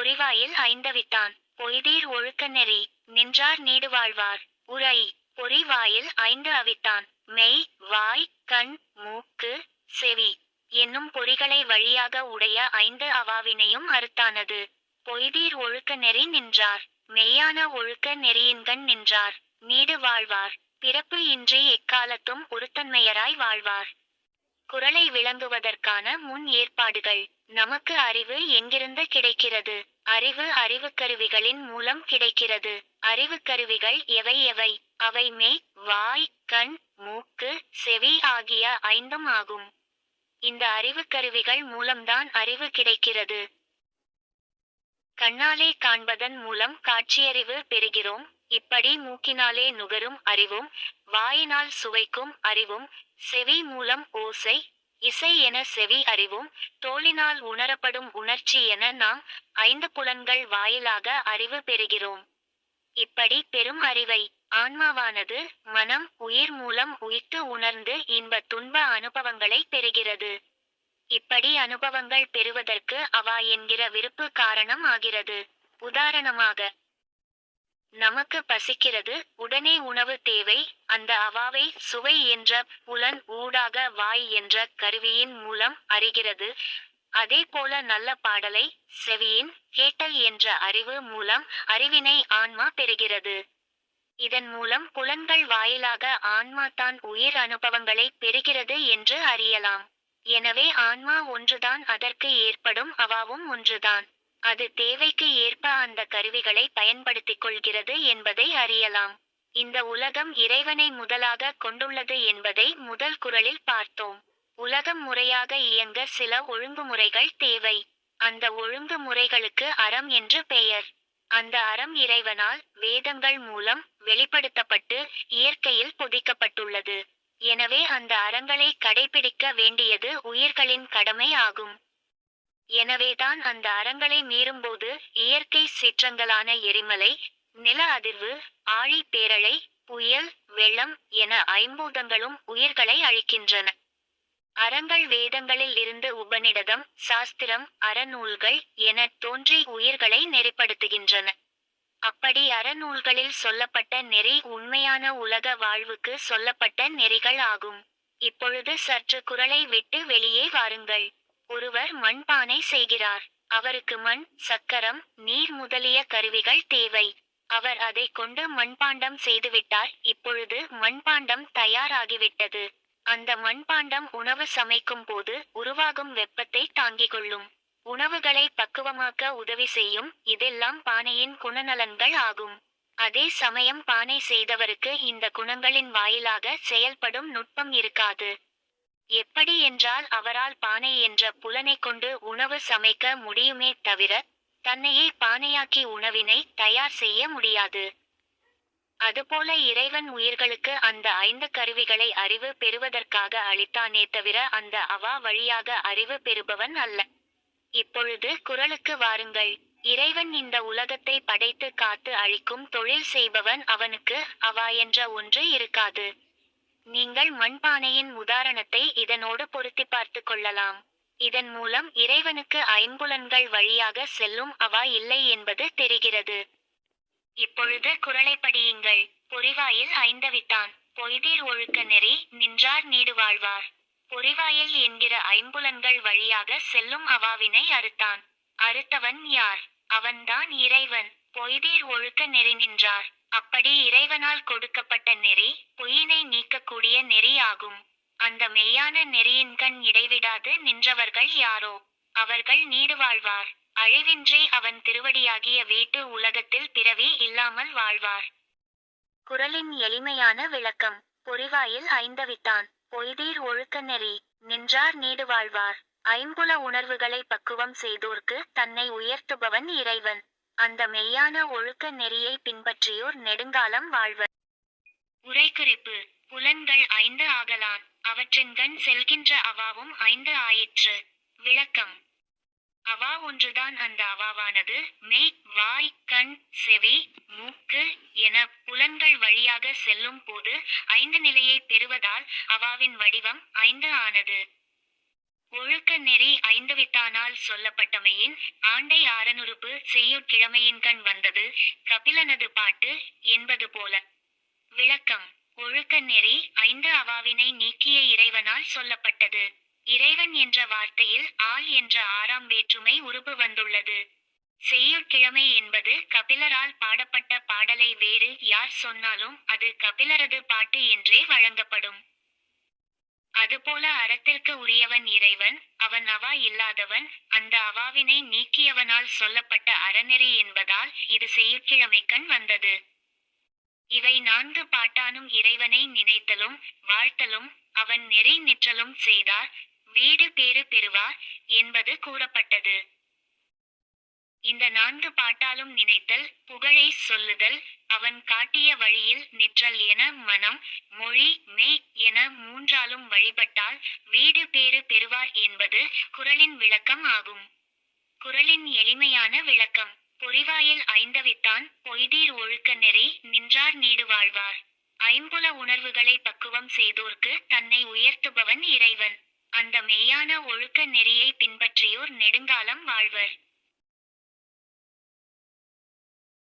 பொறிவாயில் ஐந்தவித்தான் பொய்தீர் ஒழுக்க நெறி நின்றார் நீடு வாழ்வார் உரை பொறிவாயில் ஐந்து அவித்தான் மெய் வாய் கண் மூக்கு செவி என்னும் பொறிகளை வழியாக உடைய ஐந்து அவாவினையும் அறுத்தானது. பொய்தீர் ஒழுக்க நெறி நின்றார். மெய்யான ஒழுக்க நெறியின்கண் நின்றார். நீடு வாழ்வார் பிறப்பு இன்றி எக்காலத்தும் ஒருத்தன்மையராய் வாழ்வார். குரலை விளங்குவதற்கான முன் ஏற்பாடுகள். நமக்கு அறிவு எங்கிருந்து கிடைக்கிறது? அறிவு அறிவுக்கருவிகளின் மூலம் கிடைக்கிறது. அறிவுக்கருவிகள் எவை எவை? அவை மெய் வாய் கண் மூக்கு செவி ஆகிய ஐந்தும் ஆகும். இந்த அறிவுக்கருவிகள் மூலம்தான் அறிவு கிடைக்கிறது. கண்ணாலே காண்பதன் மூலம் காட்சியறிவு பெறுகிறோம். இப்படி மூக்கினாலே நுகரும் அறிவும் வாயினால் சுவைக்கும் அறிவும் செவி மூலம் ஓசை இசை என செவி அறிவும் தோளினால் உணரப்படும் உணர்ச்சி என நாம் ஐந்து புலன்கள் வாயிலாக அறிவு பெறுகிறோம். இப்படி பெரும் அறிவை ஆன்மாவானது மனம் உயிர் மூலம் உயிர்த்து உணர்ந்து இன்ப துன்ப அனுபவங்களை பெறுகிறது. இப்படி அனுபவங்கள் பெறுவதற்கு அவா என்கிற விருப்பு காரணம் ஆகிறது. உதாரணமாக நமக்கு பசிக்கிறது. உடனே உணவு தேவை. அந்த அவாவை சுவை என்ற புலன் ஊடாக வாய் என்ற கருவியின் மூலம் அறிகிறது. அதே போல நல்ல பாடலை செவியின் கேட்டல் என்ற அறிவு மூலம் அறிவினை ஆன்மா பெறுகிறது. இதன் மூலம் புலன்கள் வாயிலாக ஆன்மா தான் உயிர் அனுபவங்களை பெறுகிறது என்று அறியலாம். எனவே ஆன்மா ஒன்றுதான் அதற்கு ஏற்படும் அவாவும் ஒன்றுதான். அது தேவைக்கு ஏற்ப அந்த கருவிகளை பயன்படுத்திக் கொள்கிறது என்பதை அறியலாம். இந்த உலகம் இறைவனை முதலாக கொண்டுள்ளது என்பதை முதல் குரலில் பார்த்தோம். உலகம் முறையாக இயங்க சில ஒழுங்குமுறைகள் தேவை. அந்த ஒழுங்குமுறைகளுக்கு அறம் என்று பெயர். அந்த அறம் இறைவனால் வேதங்கள் மூலம் வெளிப்படுத்தப்பட்டு இயற்கையில் பொதிக்கப்பட்டுள்ளது. எனவே அந்த அறங்களை கடைபிடிக்க வேண்டியது உயிர்களின் கடமை ஆகும். எனவேதான் அந்த அறங்களை மீறும்போது இயற்கை சீற்றங்களான எரிமலை நில அதிர்வு ஆழி பேரழை புயல் வெள்ளம் என ஐம்பூதங்களும் உயிர்களை அழிக்கின்றன. அறங்கள் வேதங்களில் இருந்து உபநிடதம் சாஸ்திரம் அறநூல்கள் என தோன்றி உயிர்களை நெறிப்படுத்துகின்றன. அப்படி அறநூல்களில் சொல்லப்பட்ட நெறி உண்மையான உலக வாழ்வுக்கு சொல்லப்பட்ட நெறிகள் ஆகும். இப்பொழுது சற்று குரலை விட்டு வெளியே வாருங்கள். ஒருவர் மண்பானை செய்கிறார். அவருக்கு மண் சக்கரம் நீர் முதலிய கருவிகள் தேவை. அவர் அதை கொண்டு மண்பாண்டம் செய்துவிட்டார். இப்பொழுது மண்பாண்டம் தயாராகிவிட்டது. அந்த மண்பாண்டம் உணவு சமைக்கும் போது உருவாகும் வெப்பத்தை தாங்கிக் கொள்ளும். உணவுகளை பக்குவமாக்க உதவி செய்யும் இதெல்லாம் பானையின் குணநலன்கள் ஆகும். அதே சமயம் பானை செய்தவருக்கு இந்த குணங்களின் வாயிலாக செயல்படும் நுட்பம் இருக்காது. எப்படி என்றால் அவரால் பானை என்ற புலனை கொண்டு உணவு சமைக்க முடியுமே தவிர தன்னையே பானையாக்கி உணவினை தயார் செய்ய முடியாது. அதுபோல இறைவன் உயிர்களுக்கு அந்த ஐந்து கருவிகளை அறிவு பெறுவதற்காக அளித்தானே தவிர அந்த அவா வழியாக அறிவு பெறுபவன் அல்ல. இப்பொழுது குரலுக்கு வாருங்கள். இறைவன் இந்த உலகத்தை படைத்து காத்து அழிக்கும் தொழில் செய்பவன் அவனுக்கு அவா என்ற ஒன்று இருக்காது. நீங்கள் மண்பானையின் உதாரணத்தை இதனோடு பொருத்தி பார்த்து கொள்ளலாம். இதன் மூலம் இறைவனுக்கு ஐம்புலன்கள் வழியாக செல்லும் அவா இல்லை என்பது தெரிகிறது. இப்பொழுது குரலை படியுங்கள். பொறிவாயில் ஐந்தவித்தான் பொய்தீர் ஒழுக்க நெறி நின்றார் நீடு வாழ்வார். பொறிவாயில் என்கிற ஐம்புலன்கள் வழியாக செல்லும் அவாவினை அறுத்தான். அறுத்தவன் யார்? அவன்தான் இறைவன். பொய்தீர் ஒழுக்க நெறி நின்றார். அப்படி இறைவனால் கொடுக்கப்பட்ட நெறி பொய்யினை நீக்கக்கூடிய நெறி ஆகும் அந்த மெய்யான நெறியின்கண் இடைவிடாது நின்றவர்கள் யாரோ? அவர்கள் நீடு வாழ்வார். அழிவின்றி அவன் திருவடியாகிய வீட்டு உலகத்தில் பிறவி இல்லாமல் வாழ்வார். குரலின் எளிமையான விளக்கம். பொறிவாயில் ஐந்தவித்தான். பொய்தீர் ஒழுக்க நெறி. நின்றார் நீடு வாழ்வார். ஐம்புல உணர்வுகளை பக்குவம் செய்தோர்க்கு தன்னை உயர்த்துபவன் இறைவன். அந்த மெய்யான ஒழுக்க நெறியை பின்பற்றியோர் நெடுங்காலம் வாழ்வர். உரைக்குறிப்பு புலன்கள் ஐந்து ஆகலான் அவற்றின்கண் செல்கின்ற அவாவும் ஐந்து ஆயிற்று. விளக்கம். அவா ஒன்றுதான் அந்த அவாவானது. மெய் வாய் கண் செவி மூக்கு என புலன்கள் வழியாக செல்லும் போது ஐந்து நிலையை பெறுவதால் அவாவின் வடிவம் ஐந்து ஆனது. ஒழுக்க நெறி ஐந்தவித்தானால் சொல்லப்பட்டமையின் ஆண்டை ஆரனுறுப்பு செய்யுட்கிழமையின்கண் வந்தது கபிலனது பாட்டு என்பது போல. விளக்கம். ஒழுக்க நெறி ஐந்து அவாவினை நீக்கிய இறைவனால் சொல்லப்பட்டது. இறைவன் என்ற வார்த்தையில் ஆள் என்ற ஆறாம் வேற்றுமை உருபு வந்துள்ளது. செய்யுட்கிழமை என்பது கபிலரால் பாடப்பட்ட பாடலை வேறு யார் சொன்னாலும் அது கபிலரது பாட்டு என்றே வழங்கப்படும். அதுபோல அறத்திற்கு உரியவன் இறைவன் அவன் அவா இல்லாதவன் அந்த அவாவினை நீக்கியவனால் சொல்லப்பட்ட அறநெறி என்பதால் இது செய்யுட்கிழமைக்கண் வந்தது. இவை நான்கு பாட்டானும் இறைவனை நினைத்தலும் வாழ்த்தலும் அவன் நெறி நிற்றலும் செய்தார் வீடு பேறு பெறுவார் என்பது கூறப்பட்டது. இந்த நான்கு பாட்டாலும் நினைத்தல் புகழை சொல்லுதல் அவன் காட்டிய வழியில் நிற்றல் என மனம் மொழி மெய் என மூன்றாலும் வழிபட்டால் வீடு பேறு பெறுவார் என்பது குறளின் விளக்கம் ஆகும். குறளின் எளிமையான விளக்கம் பொறிவாயில் ஐந்தவித்தான் பொய்தீர் ஒழுக்க நெறி நின்றார் நீடு வாழ்வார். ஐம்புல உணர்வுகளை பக்குவம் செய்தோர்க்கு தன்னை உயர்த்துபவன் இறைவன். அந்த மெய்யான ஒழுக்க நெறியை பின்பற்றியோர் நெடுங்காலம் வாழ்வர்.